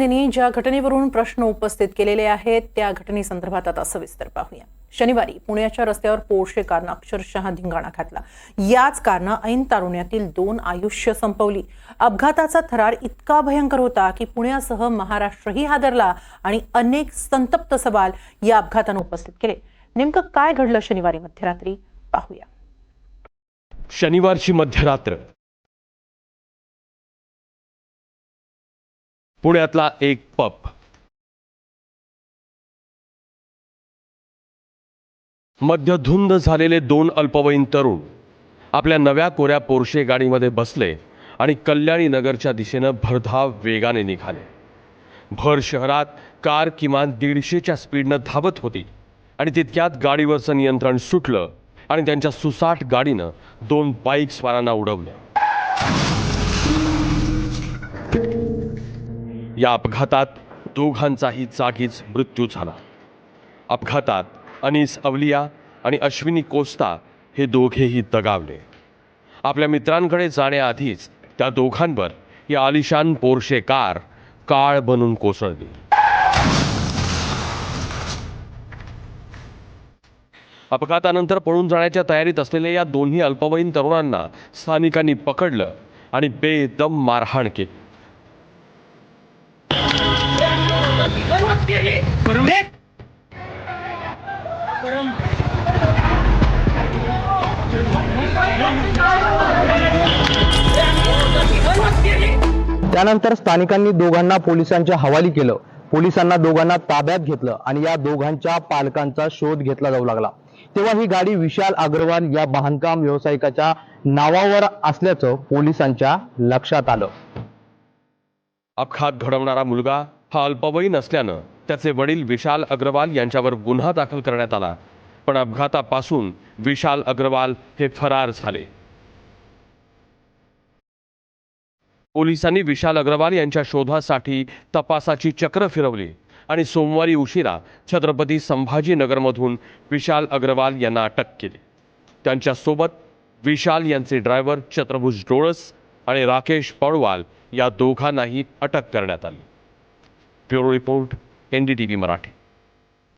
यांनी ज्या घटनेवरून प्रश्न उपस्थित केलेले आहेत त्या घटनेसंदर्भात आता सविस्तर पाहूया. शनिवारी पुण्याच्या रस्त्यावर पोर्शे कारनं अक्षरशः धिंगाणा घातला. याच कारनं ऐन तारुण्यातील दोन आयुष्य संपवली. अपघाताचा थरार इतका भयंकर होता की पुण्यासह महाराष्ट्रही हादरला आणि अनेक संतप्त सवाल या अपघातानं उपस्थित केले. नेमकं काय घडलं शनिवारी मध्यरात्री? पाहूया. शनिवारची मध्यरात्र. पुण्यातला एक पप. मध्यधुंद झालेले दोन अल्पवयीन तरुण आपल्या नव्या कोऱ्या पोर्शे गाडीमध्ये बसले आणि कल्याणी नगरच्या दिशेनं भरधाव वेगाने निघाले. भर शहरात कार किमान दीडशेच्या स्पीडनं धावत होती आणि तितक्यात गाडीवरचं नियंत्रण सुटलं आणि त्यांच्या सुसाट गाडीनं दोन बाईक स्वारांना उडवलं. या अपघातात दोघांचाही जागीच मृत्यू झाला. अपघातात अनिस अवलिया आणि अश्विनी कोस्ता हे दोघेही दगावले. आपल्या मित्रांकडे जाण्याआधीच त्या दोघांवर ही आलिशान पोर्शे कार काळ बनून कोसळली. अपघातानंतर पळून जाण्याच्या तयारीत असलेल्या या दोन्ही अल्पवयीन तरुणांना स्थानिकांनी पकडलं आणि बेदम मारहाण केली. त्यानंतर स्थानिकांनी दोघांना पोलिसांच्या हवाली केलं. पोलिसांना दोघांना ताब्यात घेतलं आणि या दोघांच्या पालकांचा शोध घेतला जाऊ लागला. तेव्हा ही गाडी विशाल अग्रवाल या बांधकाम व्यावसायिकाच्या नावावर असल्याचं पोलिसांच्या लक्षात आलं. अपघात घडवणारा मुलगा हा अल्पवयीन असल्यानं त्याचे वडील विशाल अग्रवाल यांच्यावर गुन्हा दाखल करण्यात आला. पण अपघातापासून विशाल अग्रवाल हे फरार झाले. पोलिसांनी विशाल अग्रवाल यांच्या शोधासाठी तपासाची चक्र फिरवली आणि सोमवारी उशिरा छत्रपती संभाजीनगरमधून विशाल अग्रवाल यांना अटक केली. त्यांच्यासोबत विशाल यांचे ड्रायव्हर छत्रभुज डोळस आणि राकेश पळवाल या दोघांनाही अटक करण्यात आली. Bureau report N D T V Marathi